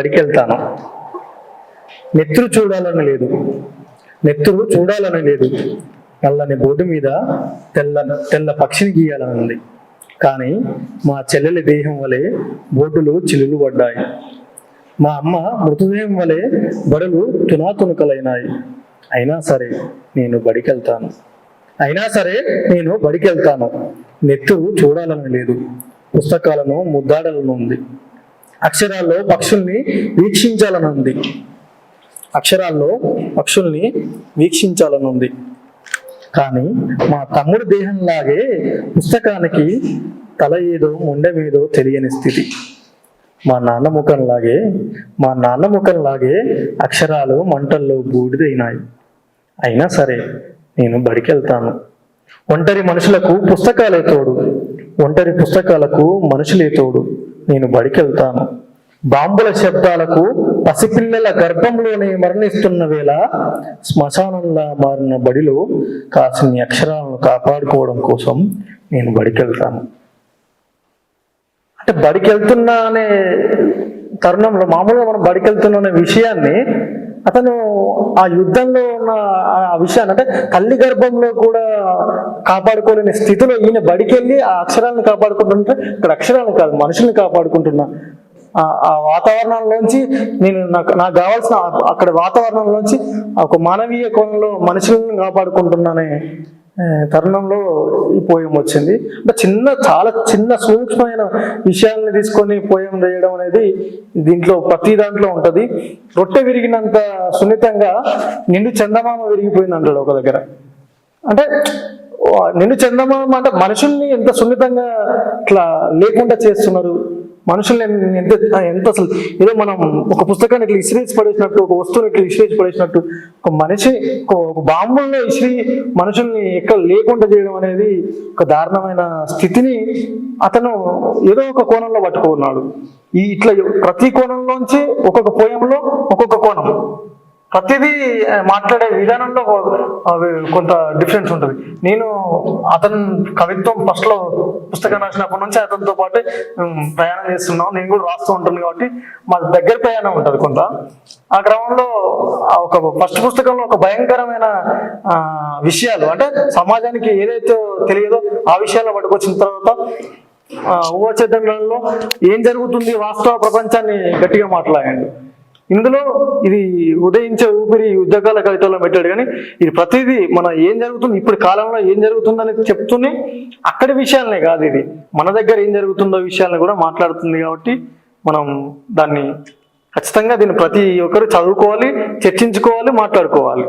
బడికి వెళ్తాను నెత్తురు చూడాలని లేదు. నెత్తురు చూడాలని లేదు. నల్లని బోర్డు మీద తెల్ల తెల్ల పక్షిని గీయాలని ఉంది. కానీ మా చెల్లెలి దేహం వలె బోర్డులు చిలులు పడ్డాయి. మా అమ్మ మృతదేహం వలె బడులు తునాతునుకలైనాయి. అయినా సరే నేను బడికెళ్తాను. అయినా సరే నేను బడికెళ్తాను. నెత్తురు చూడాలని లేదు. పుస్తకాలను ముద్దాడాలని ఉంది. అక్షరాల్లో పక్షుల్ని వీక్షించాలని ఉంది అక్షరాల్లో పక్షుల్ని వీక్షించాలని ఉంది కానీ మా తమ్ముడి దేహంలాగే పుస్తకానికి తల ఏదో ముండమేదో తెలియని స్థితి. మా నాన్న ముఖంలాగే మా నాన్న ముఖంలాగే అక్షరాలు మంటల్లో బూడిదైనాయి. అయినా సరే నేను బడికెళ్తాను. ఒంటరి మనుషులకు పుస్తకాలే తోడు. ఒంటరి పుస్తకాలకు మనుషులే తోడు. నేను బడికెళ్తాను. బాంబుల శబ్దాలకు పసిపిల్లల గర్భంలోనే మరణిస్తున్న వేళ శ్మశానంలా మారిన బడిలో కాసిన్ని అక్షరాలను కాపాడుకోవడం కోసం నేను బడికెళ్తాను. అంటే బడికెళ్తున్నా అనే తరుణంలో మామూలుగా మనం బడికెళ్తున్న అనే విషయాన్ని అతను ఆ యుద్ధంలో ఉన్న ఆ విషయాన్ని అంటే తల్లి గర్భంలో కూడా కాపాడుకోలేని స్థితిలో ఈయన బడికెళ్ళి ఆ అక్షరాలను కాపాడుకుంటుంటే ఇక్కడ అక్షరాలను కాదు మనుషుల్ని కాపాడుకుంటున్నా ఆ- ఆ వాతావరణంలోంచి నేను నాకు నాకు కావాల్సిన అక్కడ వాతావరణంలోంచి ఒక మానవీయ కోణంలో మనుషులను కాపాడుకుంటున్నానే తరుణంలో ఈ పోయం వచ్చింది. అంటే చిన్న చాలా చిన్న సూక్ష్మమైన విషయాల్ని తీసుకొని పోయం వేయడం అనేది దీంట్లో ప్రతి దాంట్లో ఉంటుంది. రొట్టె విరిగినంత సున్నితంగా నిండు చందమామ విరిగిపోయింది అంటాడు ఒక దగ్గర. అంటే నిన్ను చందమామ అంటే మనుషుల్ని ఎంత సున్నితంగా ఇట్లా లేకుండా చేస్తున్నారు? మనుషుల్ని ఎంత ఎంత అసలు ఏదో మనం ఒక పుస్తకాన్ని ఇట్లా ఇసిరేసి పడేసినట్టు ఒక వస్తువుని ఇట్లా ఇసిరేసి పడేసినట్టు ఒక మనిషి ఒక ఒక బాంబుల్లో ఇసిరి మనుషుల్ని ఎక్కడ లేకుండా చేయడం అనేది ఒక దారుణమైన స్థితిని అతను ఏదో ఒక కోణంలో పట్టుకున్నాడు. ఈ ఇట్లా ప్రతి కోణంలోంచి ఒక్కొక్క పోయంలో ఒక్కొక్క ప్రతిదీ మాట్లాడే విధానంలో కొంత డిఫరెన్స్ ఉంటుంది. నేను అతను కవిత్వం ఫస్ట్లో పుస్తకం రాసినప్పటి నుంచి అతనితో పాటు ప్రయాణం చేస్తున్నాం. నేను కూడా రాస్తూ ఉంటాను కాబట్టి మా దగ్గర ప్రయాణం ఉంటుంది కొంత. ఆ క్రమంలో ఆ ఒక ఫస్ట్ పుస్తకంలో ఒక భయంకరమైన విషయాలు అంటే సమాజానికి ఏదైతే తెలియదో ఆ విషయాలు పట్టుకొచ్చిన తర్వాత ఊహ ఊహచంద్రంలో ఏం జరుగుతుంది? వాస్తవ ప్రపంచాన్ని గట్టిగా మాట్లాడండి. ఇందులో ఇది ఉదయించే ఊపిరి యుద్ధకాల ఉద్యోగాల కవితలో పెట్టాడు కానీ ఇది ప్రతిదీ మన ఏం జరుగుతుంది ఇప్పుడు కాలంలో ఏం జరుగుతుందని చెప్తూనే అక్కడి విషయాలనే కాదు ఇది. మన దగ్గర ఏం జరుగుతుందో విషయాలను కూడా మాట్లాడుతుంది కాబట్టి మనం దాన్ని ఖచ్చితంగా దీన్ని ప్రతి ఒక్కరు చదువుకోవాలి చర్చించుకోవాలి మాట్లాడుకోవాలి.